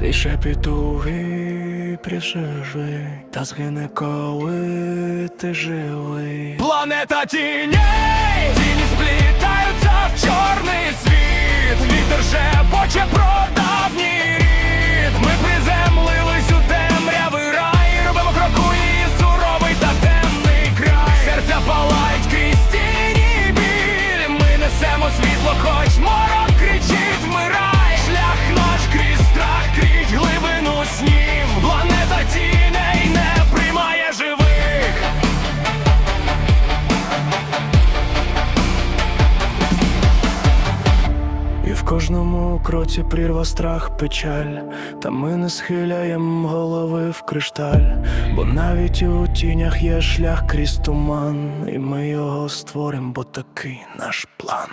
Свій підуги пришижи, та згине, коли ти живий. Планета тіней, в кожному кроці прірва страх, печаль, та ми не схиляєм голови в кришталь, бо навіть у тінях є шлях крізь туман, і ми його створим, бо такий наш план.